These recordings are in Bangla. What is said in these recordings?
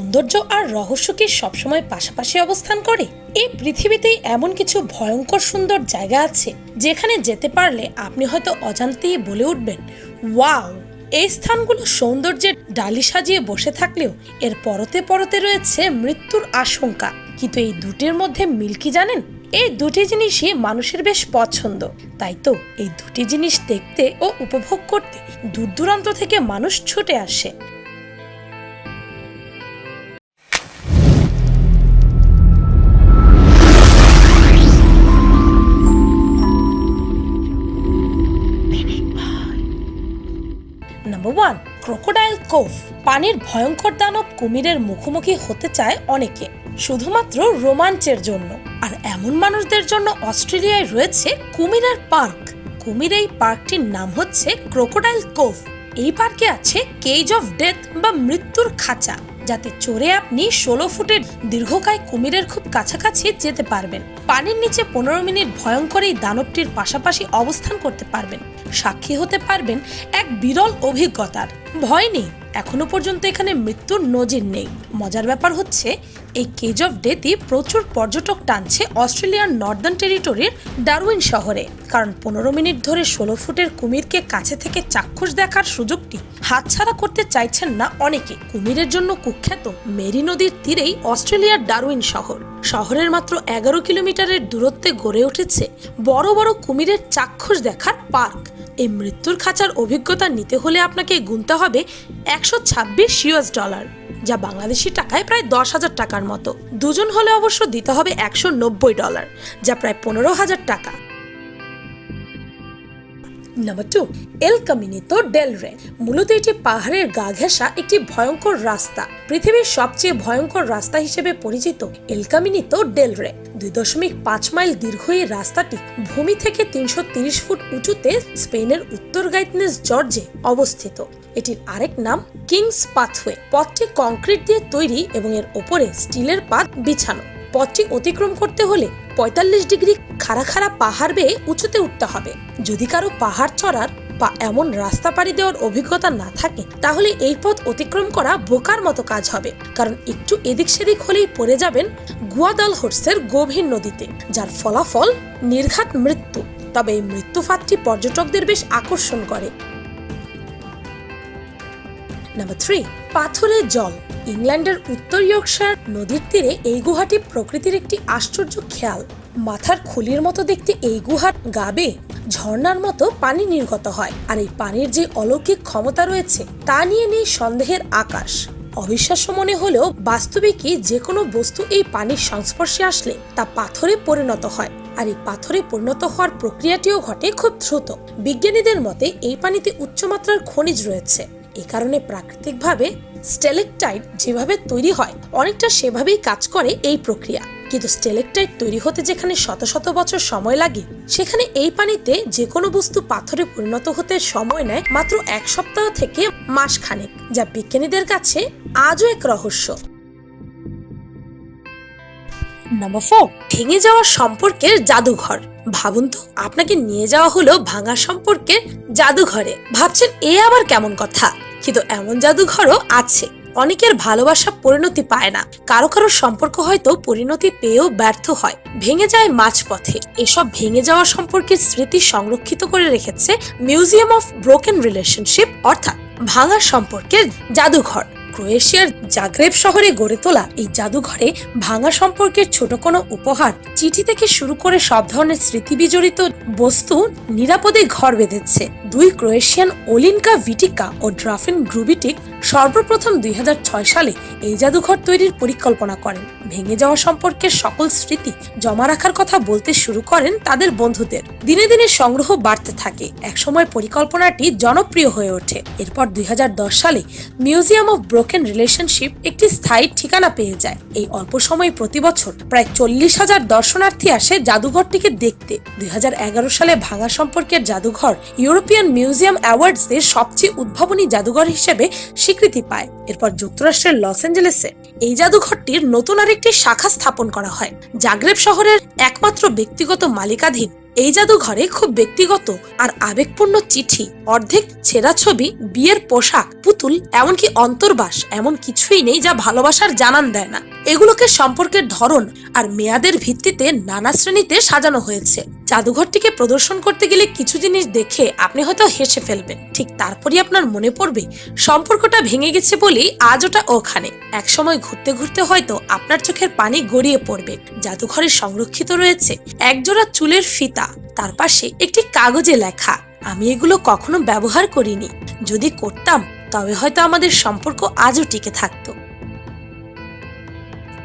সৌন্দর্য আর রহস্য কি সবসময় পাশাপাশি অবস্থান করে। এই পৃথিবীতেই এমন কিছু ভয়ঙ্কর সুন্দর জায়গা আছে, যেখানে যেতে পারলে আপনি হয়তো অজান্তেই বলে উঠবেন, ওয়াও, এই স্থানগুলো সৌন্দর্যের ডালি সাজিয়ে বসে থাকলেও এর পরতে পরতে রয়েছে মৃত্যুর আশঙ্কা। কিন্তু এই দুটির মধ্যে মিল কি জানেন? এই দুটি জিনিসই মানুষের বেশ পছন্দ। তাই তো, এই দুটি জিনিস দেখতে ও উপভোগ করতে দূর দূরান্ত থেকে মানুষ ছুটে আসে। কোভ পানির ভয়ঙ্কর দানব কুমিরের মুখোমুখি হতে চায় অনেকে, শুধুমাত্র রোমাঞ্চের জন্য। আর এমন মানুষদের জন্য অস্ট্রেলিয়ায় রয়েছে কুমিরের পার্ক। কুমির এই পার্কটির নাম হচ্ছে ক্রোকোডাইল কোভ এই পার্কে আছে কেজ অফ ডেথ বা মৃত্যুর খাঁচা, যাতে চড়ে আপনি ষোলো ফুটের দীর্ঘকায় কুমিরের খুব কাছাকাছি যেতে পারবেন। পানির নিচে পনেরো মিনিট ভয়ঙ্কর এই দানবটির পাশাপাশি অবস্থান করতে পারবেন। সাক্ষী হতে পারবেন এক বিরল অভিজ্ঞতার। ভয় নেই, এখনও পর্যন্ত এখানে মৃত্যুর নজির নেই। মজার ব্যাপার হচ্ছে, এই কেজ অফ ডেথই প্রচুর পর্যটক টানছে অস্ট্রেলিয়ার নর্দার্ন টেরিটরির ডারউইন শহরে। কারণ পনেরো মিনিট ধরে ষোলো ফুটের কুমিরকে কাছে থেকে চাক্ষুষ দেখার সুযোগটি হাতছাড়া করতে চাইছেন না অনেকে। কুমিরের জন্য কুখ্যাত মেরি নদীর তীরেই অস্ট্রেলিয়ার ডারউইন শহর। শহরের মাত্র এগারো কিলোমিটারের দূরত্বে গড়ে উঠেছে বড় বড় কুমিরের চাক্ষুষ দেখার পার্ক। এই মৃত্যুর খাঁচার অভিজ্ঞতা নিতে হলে আপনাকে গুনতে হবে একশো ছাব্বিশ ইউএস ডলার, যা বাংলাদেশি টাকায় প্রায় দশ হাজার টাকার মতো। দুজন হলে অবশ্য দিতে হবে একশো নব্বই ডলার, যা প্রায় পনেরো হাজার টাকা। Number two El Caminito del Rey মূলত এটি পাহাড়ের গা ঘেঁষা একটি ভয়ঙ্কর রাস্তা। পৃথিবীর সবচেয়ে ভয়ঙ্কর রাস্তা হিসেবে পরিচিত এল কামিনিতো ডেল রে দুই দশমিক পাঁচ মাইল দীর্ঘ এই রাস্তাটি ভূমি থেকে তিনশো তিরিশ ফুট উঁচুতে স্পেনের উত্তর গাইতনেস জর্জে অবস্থিত। এটির আরেক নাম কিংস পাথওয়ে পথটি কংক্রিট দিয়ে তৈরি এবং এর ওপরে স্টিলের পাত বিছানো। পথটি অতিক্রম করতে হলে পঁয়তাল্লিশ ডিগ্রি খাড়া খাড়া পাহাড় বেয়ে উঁচুতে উঠতে হবে। যদি কারও পাহাড় চড়ার বা এমন রাস্তা পাড়ি দেওয়ার অভিজ্ঞতা না থাকে, তাহলে এই পথ অতিক্রম করা বোকার মতো কাজ হবে। কারণ একটু এদিক সেদিক হলেই পড়ে যাবেন গুয়াদাল হোর্সের গভীর নদীতে, যার ফলাফল নির্ঘাত মৃত্যু। তবে এই মৃত্যু মৃত্যুফাতটি পর্যটকদের বেশ আকর্ষণ করে। নাম্বার থ্রি পাথরের জল। ইংল্যান্ডের উত্তর ইয়র্কশায়ার নদীর তীরে এই গুহাটি প্রকৃতির একটি আশ্চর্য খেয়াল। মাথার খুলির মতো দেখতে এই গুহার গাবে ঝর্ণার মতো পানি নির্গত হয়। আর এই পানির যে অলৌকিক ক্ষমতা রয়েছে, তা নিয়ে নেই সন্দেহের আকাশ। অবিশ্বাস্য মনে হলেও বাস্তবিকই যে কোনো বস্তু এই পানির সংস্পর্শে আসলে তা পাথরে পরিণত হয়। আর এই পাথরে পরিণত হওয়ার প্রক্রিয়াটিও ঘটে খুব দ্রুত। বিজ্ঞানীদের মতে এই পানিতে উচ্চমাত্রার খনিজ রয়েছে। এ কারণে প্রাকৃতিকভাবে স্টেলেকটাইট যেভাবে তৈরি হয়, অনেকটা সেভাবেই কাজ করে এই প্রক্রিয়া। কিন্তু স্টেলেকটাইট তৈরি হতে যেখানে শত শত বছর সময় লাগে, সেখানে এই পানিতে যে কোনো বস্তু পাথরে পরিণত হতে সময় নেয় মাত্র এক সপ্তাহ থেকে মাস খানেক যা বিজ্ঞানীদের কাছে আজও এক রহস্য। নাম্বার ফোর, ভেঙে যাওয়া সম্পর্কের জাদুঘর। ভাবুন তো, আপনাকে নিয়ে যাওয়া হলো ভাঙা সম্পর্কের জাদুঘরে। ভাবছেন, এ আবার কেমন কথা? কিন্তু এমন জাদুঘরও আছে। অনেকের ভালোবাসা পরিণতি পায় না। কারও কারও সম্পর্ক হয়তো পরিণতি পেয়েও ব্যর্থ হয়। ভেঙে যায় মাঝপথে। এসব ভেঙে যাওয়া সম্পর্কের স্মৃতি সংরক্ষিত করে রেখেছে মিউজিয়াম অফ ব্রোকেন রিলেশনশিপ, অর্থাৎ ভাঙা সম্পর্কের জাদুঘর। ক্রোয়েশিয়ার জাগ্রেব শহরে গড়ে তোলা এই জাদুঘরে ভাঙা সম্পর্কের ছোট কোনো উপহার, চিঠি থেকে শুরু করে সব ধরনের স্মৃতি বিজড়িত বস্তু নিরাপদে ঘর বেঁধেছে। দুই ক্রোয়েশিয়ান ওলিনকা ভিটিকা ও ড্রাফিন গ্রুবিটিক সর্বপ্রথম দুই হাজার ছয় সালে এই জাদুঘর তৈরির পরিকল্পনা করেন। ভেঙে যাওয়া সম্পর্কে সকল স্মৃতি জমা রাখার কথা বলতে শুরু করেন তাদের বন্ধুদের। দিনে দিনে সংগ্রহ বাড়তে থাকে। একসময় পরিকল্পনাটি জনপ্রিয় হয়ে ওঠে। এরপর দুই হাজার দশ সালে মিউজিয়াম অফ ব্রোকেন রিলেশনশিপ একটি স্থায়ী ঠিকানা পেয়ে যায়। এই অল্প সময় প্রতি বছর প্রায় চল্লিশ হাজার দর্শনার্থী আসে জাদুঘরটিকে দেখতে। দুই হাজার এগারো সালে ভাঙা সম্পর্কের জাদুঘর ইউরোপিয়ান মিউজিয়াম অ্যাওয়ার্ডস সবচেয়ে উদ্ভাবনী জাদুঘর হিসেবে স্বীকৃতি পায়। এরপর যুক্তরাষ্ট্রের লস অ্যাঞ্জেলেসে এই জাদুঘরটির নতুন আরেকটি শাখা স্থাপন করা হয়। জাগ্রেব শহরের একমাত্র ব্যক্তিগত মালিকাধীন এই জাদুঘরে খুব ব্যক্তিগত আর আবেগপূর্ণ চিঠি, অর্ধেক ছেঁড়া ছবি, বিয়ের পোশাক, পুতুল, এমনকি অন্তর্বাস, এমন কিছুই নেই যা ভালোবাসার জানান দেয় না। এগুলোকে সম্পর্কের ধরন আর মেয়াদের ভিত্তিতে নানা শ্রেণীতে সাজানো হয়েছে। জাদুঘরটিকে প্রদর্শন করতে গেলে কিছু জিনিস দেখে আপনি হয়তো হেসে ফেলবেন। ঠিক তারপরই আপনার মনে পড়বে, সম্পর্কটা ভেঙে গেছে বলেই আজ ওটা ওখানে। একসময় ঘুরতে ঘুরতে হয়তো আপনার চোখের পানি গড়িয়ে পড়বে। জাদুঘরে সংরক্ষিত রয়েছে একজোড়া চুলের ফিতা তার পাশে একটি কাগজে লেখা, আমি এগুলো কখনো ব্যবহার করিনি। যদি করতাম, তবে হয়তো আমাদের সম্পর্ক আজও টিকে থাকতো।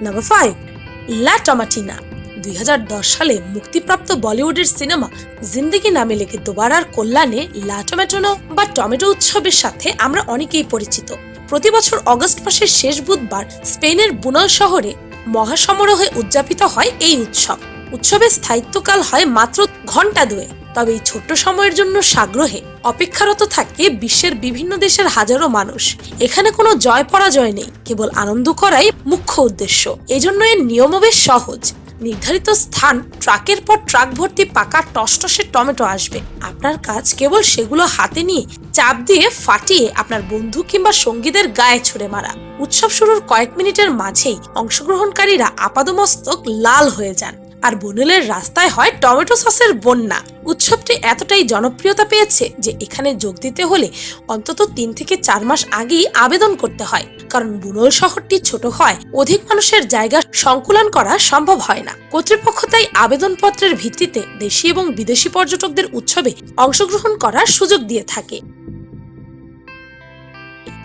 Number five La Tomatina. দুই হাজার দশ সালে মুক্তিপ্রাপ্ত বলিউডের সিনেমা জিন্দেগি নামে লেগে দোবারার কল্যাণে লা টমেটোনো বা টমেটো উৎসবের সাথে আমরা অনেকেই পরিচিত। প্রতি বছর অগস্ট মাসের শেষ বুধবার স্পেনের বুনল শহরে মহাসমারোহে উদযাপিত হয় এই উৎসব। উৎসবের স্থায়িত্বকাল হয় মাত্র ঘণ্টা দুয়ে। তবে এই ছোট্ট সময়ের জন্য সাগ্রহে অপেক্ষারত থাকে বিশ্বের বিভিন্ন দেশের হাজারো মানুষ। এখানে কোনো জয় পরাজয় নেই, কেবল আনন্দ করাই মুখ্য উদ্দেশ্য। এজন্য এর নিয়মও বেশ সহজ। নির্ধারিত স্থান, ট্রাকের পর ট্রাক ভর্তি পাকা টসটসে টমেটো আসবে। আপনার কাজ কেবল সেগুলো হাতে নিয়ে চাপ দিয়ে ফাটিয়ে আপনার বন্ধু কিংবা সঙ্গীদের গায়ে ছুড়ে মারা। উৎসব শুরুর কয়েক মিনিটের মাঝেই অংশগ্রহণকারীরা আপাদমস্তক লাল হয়ে যান। আর বনুলের রাস্তায় হয় টমেটো সসের বন্যা। উৎসবটি এতটাই জনপ্রিয়তা পেয়েছে যে এখানে যোগ দিতে হলে অন্তত তিন থেকে চার মাস আগেই আবেদন করতে হয়। কারণ বুনল শহরটি ছোট হয়, অধিক মানুষের জায়গা সংকুলন করা সম্ভব হয় না। কর্তৃপক্ষ তাই আবেদনপত্রের ভিত্তিতে দেশি এবং বিদেশি পর্যটকদের উৎসবে অংশগ্রহণ করার সুযোগ দিয়ে থাকে।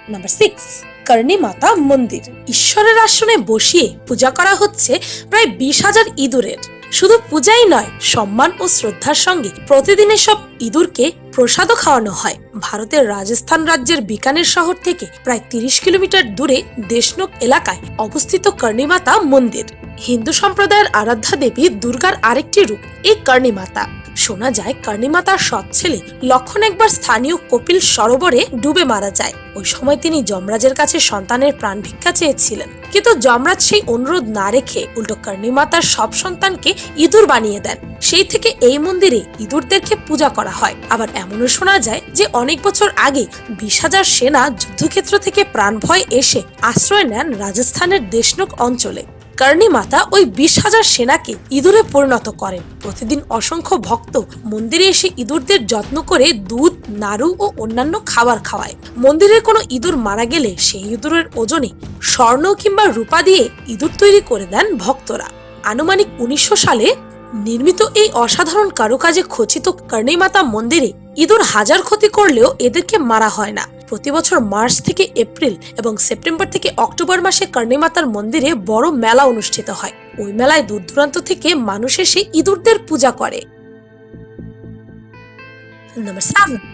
Number six. কর্ণী মাতা মন্দির। ঈশ্বরের আসনে বসিয়ে পূজা করা হচ্ছে প্রায় বিশ হাজার ইঁদুরের। শুধু পূজাই নয়, সম্মান ও শ্রদ্ধার সঙ্গে প্রতিদিন সব ইঁদুরকে প্রসাদও খাওয়ানো হয়। ভারতের রাজস্থান রাজ্যের বিকানের শহর থেকে প্রায় তিরিশ কিলোমিটার দূরে দেশনোক এলাকায় অবস্থিত কর্ণীমাতা মন্দির। হিন্দু সম্প্রদায়ের আরাধ্যা দেবী দুর্গার আরেকটি রূপ, এই কর্ণীমাতা। শোনা যায় কর্ণীমাতার সৎ ছেলে। লক্ষণ একবার স্থানীয় কপিল সরোবরে ডুবে মারা যায়। ওই সময় তিনি যমরাজের কাছে সন্তানের প্রাণ ভিক্ষা চেয়েছিলেন। কিন্তু যমরাজ সেই অনুরোধ না রেখে উল্টো কর্ণীমাতার সব সন্তানকে ইঁদুর বানিয়ে দেন। সেই থেকে এই মন্দিরে ইঁদুরদেরকে পূজা করা হয়। আবার এমনও শোনা যায় যে অনেক বছর আগে বিশ হাজার সেনা যুদ্ধক্ষেত্র থেকে প্রাণ ভয় এসে আশ্রয় নেন রাজস্থানের দেশনোক অঞ্চলে। কর্ণী মাতা ওই বিশ হাজার সেনাকে ইঁদুরে পরিণত করেন। প্রতিদিন অসংখ্য ভক্ত মন্দিরে এসে ইঁদুরদের যত্ন করে দুধ, নাড়ু ও অন্যান্য খাবার খাওয়ায়। মন্দিরের কোনো ইঁদুর মারা গেলে সেই ইঁদুরের ওজনে স্বর্ণ কিংবা রূপা দিয়ে ইঁদুর তৈরি করে দেন ভক্তরা। আনুমানিক উনিশশো সালে নির্মিত এই অসাধারণ কারুকাজে খচিত কর্ণীমাতা মন্দিরে ইঁদুর হাজার ক্ষতি করলেও এদেরকে মারা হয় না। প্রতি বছর মার্চ থেকে এপ্রিল এবং সেপ্টেম্বর থেকে অক্টোবর মাসে কর্ণিমাতার মন্দিরে বড় মেলা অনুষ্ঠিত হয়। ওই মেলায় দূর দূরান্ত থেকে মানুষ এসে ইঁদুরদের পূজা করে।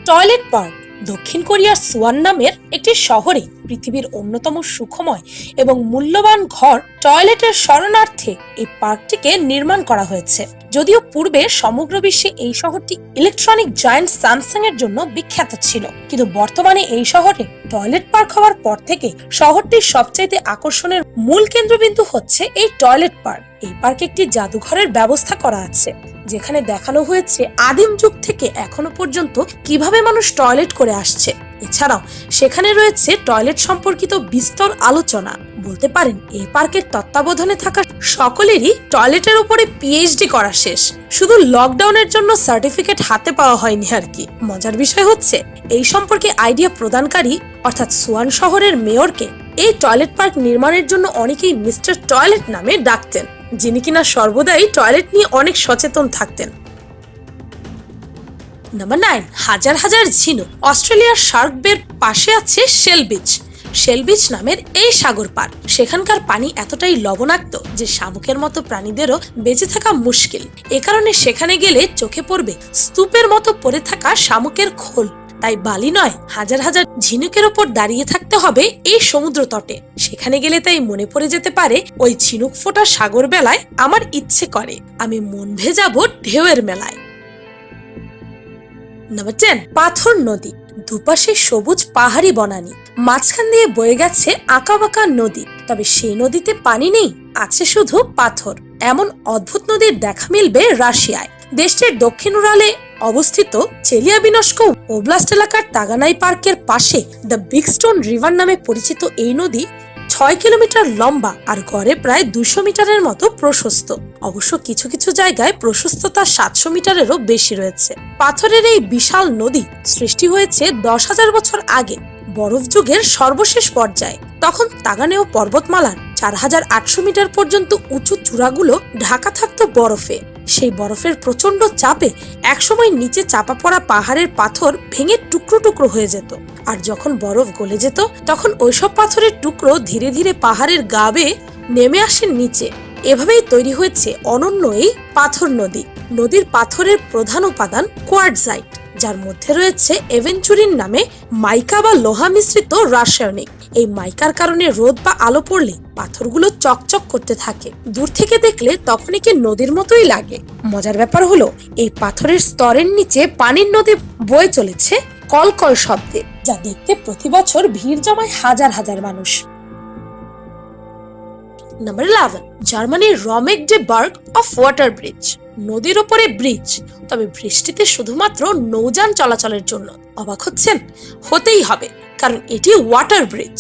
টয়লেট পার্ক দক্ষিণ কোরিয়ার সুয়ান নামের একটি শহরে পৃথিবীর অন্যতম সুখময় এবং মূল্যবান ঘর টয়লেটের শরণার্থে এই পার্কটিকে নির্মাণ করা হয়েছে। যদিও পূর্বে সমগ্র বিশ্বে এই শহরটি ইলেকট্রনিক জায়ান্ট স্যামসাং এর জন্য বিখ্যাত ছিল, কিন্তু বর্তমানে এই শহরে টয়লেট পার্ক হওয়ার পর থেকে শহরটির সবচাইতে আকর্ষণের মূল কেন্দ্রবিন্দু হচ্ছে এই টয়লেট পার্ক। এই পার্কে একটি জাদুঘরের ব্যবস্থা করা আছে, যেখানে দেখানো হয়েছে আদিম যুগ থেকে এখনও পর্যন্ত কীভাবে মানুষ টয়লেট করে আসছে। এছাড়াও সেখানে রয়েছে টয়লেট সম্পর্কিত বিস্তর আলোচনা। বলতে পারেন, এই পার্কের তত্ত্বাবধানে থাকা সকলেরই টয়লেটের উপরে পিএইচডি করা শেষ। শুধু লকডাউনের জন্য সার্টিফিকেট হাতে পাওয়া হয়নি আর কি। মজার বিষয় হচ্ছে, এই সম্পর্কে আইডিয়া প্রদানকারী, অর্থাৎ সুয়ান শহরের মেয়রকে, এই টয়লেট পার্ক নির্মাণের জন্য অনেকেই মিস্টার টয়লেট নামে ডাকতেন, যিনি কিনা সর্বদাই টয়লেট নিয়ে অনেক সচেতন থাকতেন। নাম্বার নাইন হাজার হাজার ঝিনুক, অস্ট্রেলিয়ার শার্ক বের পাশে আছে শেল বিচ। শেল বিচ নামের এই সাগর পার। সেখানকার পানি এতটাই লবণাক্ত যে শামুকের মতো প্রাণীদেরও বেঁচে থাকা মুশকিল। এ কারণে সেখানে গেলে চোখে পড়বে স্তূপের মতো পড়ে থাকা শামুকের খোল। তাই বালি নয়, হাজার হাজার ঝিনুকের ওপর দাঁড়িয়ে থাকতে হবে এই সমুদ্র তটে। সেখানে গেলে তাই মনে পড়ে যেতে পারে, ওই ঝিনুক ফোটা সাগর বেলায় আমার ইচ্ছে করে। আমি মন ভেজাবো ঢেউয়ের মেলায়। টেন পাথর নদী। দুপাশে সবুজ পাহাড়ি বনানি। মাঝখান দিয়ে বয়ে গেছে আঁকাবাঁকা নদী। তবে সেই নদীতে পানি নেই, আছে শুধু পাথর। এমন অদ্ভুত নদীর দেখা মিলবে রাশিয়ায়। দেশটির দক্ষিণ উড়ালে অবস্থিত চেলিয়াবিনস্ক ওব্লাস্ট এলাকার তাগানাই পার্কের পাশে দ্য বিগ স্টোন রিভার নামে পরিচিত এই নদী ছয় কিলোমিটার লম্বা আর গড়ে প্রায় দুশো মিটারের মতো প্রশস্ত। অবশ্য কিছু কিছু জায়গায় প্রশস্ততা সাতশো মিটারেরও বেশি রয়েছে। পাথরের এই বিশাল নদী সৃষ্টি হয়েছে দশ হাজার বছর আগে, বরফ যুগের সর্বশেষ পর্যায়ে। তখন তাগানেও পর্বতমালার চার হাজার আটশো মিটার পর্যন্ত উঁচু চূড়াগুলো ঢাকা থাকত বরফে। সেই বরফের প্রচণ্ড চাপে একসময় নিচে চাপা পড়া পাহাড়ের পাথর ভেঙে টুকরো টুকরো হয়ে যেত। আর যখন বরফ গলে যেত, তখন ওইসব পাথরের টুকরো ধীরে ধীরে পাহাড়ের গা বেয়ে নেমে আসে নিচে। এভাবেই তৈরি হয়েছে অনন্য এই পাথর নদী। নদীর পাথরের প্রধান উপাদান কোয়ার্টজাইট যার মধ্যে রয়েছে এভেঞ্চুরিন নামে মাইকা বা লোহা মিশ্রিত রাসায়নিক। এই মাইকার কারণে রোদ বা আলো পড়লে পাথরগুলো চকচক করতে থাকে। দূর থেকে দেখলে তখনই কি নদীর মতোই লাগে। মজার ব্যাপার হলো, এই পাথরের স্তরের নিচে পানির নদী বয়ে চলেছে কলকল শব্দে, যা দেখতে প্রতি বছর ভিড় জমায় হাজার হাজার মানুষ। নাম্বার ইলেভেন জার্মানির Magdeburg of water bridge. নদীর ওপরে ব্রিজ, তবে বৃষ্টিতে শুধুমাত্র নৌযান চলাচলের জন্য। অবাক হচ্ছেন? হতেই হবে। কারণ এটি ওয়াটার ব্রিজ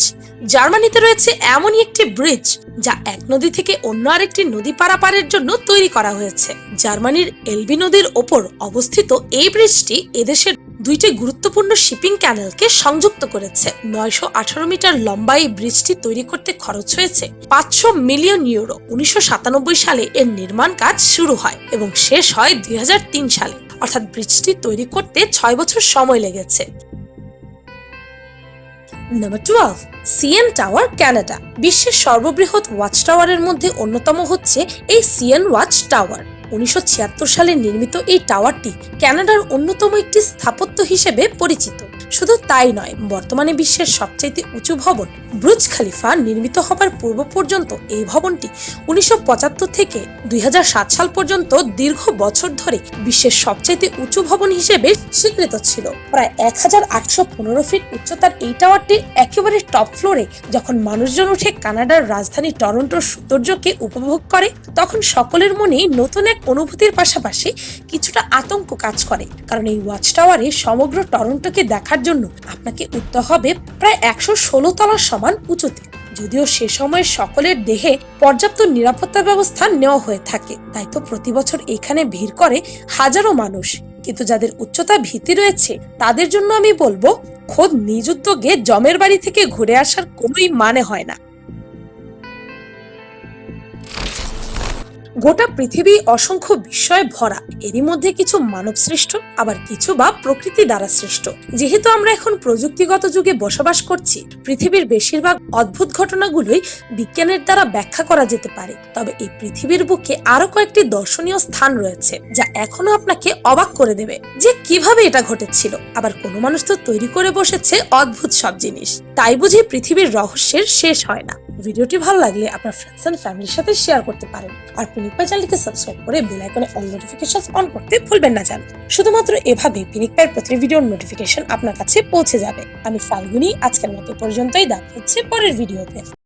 জার্মানিতে রয়েছে এমনই একটি ব্রিজ যা এক নদী থেকে অন্য আরেকটি নদী পারাপারের জন্য তৈরি করা হয়েছে। জার্মানির এলবি নদীর ওপর অবস্থিত এই ব্রিজটি এদেশের দুইটি গুরুত্বপূর্ণ শিপিং ক্যানেলকে সংযুক্ত করেছে। নয়শো আঠারো মিটার লম্বা এই ব্রিজটি তৈরি করতে খরচ হয়েছে পাঁচশো মিলিয়ন ইউরো। উনিশশো সাতানব্বই সালে এর নির্মাণ কাজ শুরু হয় এবং শেষ হয় দুই হাজার তিন সালে। অর্থাৎ ব্রিজটি তৈরি করতে ছয় বছর সময় লেগেছে। Number twelve CN tower Canada বিশ্বের সর্ববৃহৎ ওয়াচ টাওয়ারের মধ্যে অন্যতম হচ্ছে এই সিএন ওয়াচ টাওয়ার উনিশশো ছিয়াত্তর সালে নির্মিত এই টাওয়ারটি কানাডার অন্যতম একটি স্থাপত্য হিসেবে পরিচিত। শুধু তাই নয়, বর্তমানে বিশ্বের সবচাইতে উঁচু ভবন ব্রুজ খালিফা নির্মিত হবার পূর্ব পর্যন্ত এই ভবনটি উনিশশো পঁচাত্তর থেকে দুই হাজার সাত সাল পর্যন্ত দীর্ঘ বছর ধরে বিশ্বের সবচাইতে উঁচু ভবন হিসেবে স্বীকৃত ছিল। প্রায় এক হাজার আটশো পনেরো ফিট উচ্চতার এই টাওয়ারটি একেবারে টপ ফ্লোরে যখন মানুষজন উঠে কানাডার রাজধানী টরন্টোর সৌন্দর্যকে উপভোগ করে, তখন সকলের মনেই নতুন এক অনুভূতির পাশাপাশি কিছুটা আতঙ্ক কাজ করে। কারণ এই ওয়াচ টাওয়ারে সমগ্র টরন্টোকে দেখার জন্য আপনাকে উঠতে হবে প্রায় একশো ষোলো তলার সমান উঁচুতে। যদিও সে সময় সকলের দেহে পর্যাপ্ত নিরাপত্তা ব্যবস্থা নেওয়া হয়ে থাকে, তাই তো প্রতি বছর এখানে ভিড় করে হাজারো মানুষ। কিন্তু যাদের উচ্চতা ভীতি রয়েছে, তাদের জন্য আমি বলব, খোদ নিজ উদ্যোগে জমের বাড়ি থেকে ঘুরে আসার কোনোই মানে হয় না। গোটা পৃথিবী অসংখ্য বিস্ময়ে ভরা। এরই মধ্যে কিছু মানব সৃষ্ট, আবার কিছু বা প্রকৃতি দ্বারা সৃষ্ট। যেহেতু আমরা এখন প্রযুক্তিগত যুগে বসবাস করছি, পৃথিবীর বেশিরভাগ অদ্ভুত ঘটনাগুলোই বিজ্ঞানের দ্বারা ব্যাখ্যা করা যেতে পারে। তবে এই পৃথিবীর বুকে আরও কয়েকটি দর্শনীয় স্থান রয়েছে, যা এখনও আপনাকে অবাক করে দেবে যে কীভাবে এটা ঘটেছিল। আবার কোনো মানুষ তো তৈরি করে বসেছে অদ্ভুত সব জিনিস। তাই বুঝি পৃথিবীর রহস্যের শেষ হয় না। ভিডিওটি ভালো লাগলে আপনার ফ্রেন্ডস এন্ড ফ্যামিলির সাথে শেয়ার করতে পারেন। আর পিনিক পাই চ্যানেলকে সাবস্ক্রাইব করে বেল আইকনে অল নোটিফিকেশন অন করতে ভুলবেন না জান। শুধুমাত্র এভাবে পিনিক প্রতিটি প্রতি ভিডিওর নোটিফিকেশন আপনার কাছে পৌঁছে যাবে। আমি ফাল্গুনি, আজকের মতো পর্যন্তই, দেখা হচ্ছে পরের ভিডিওতে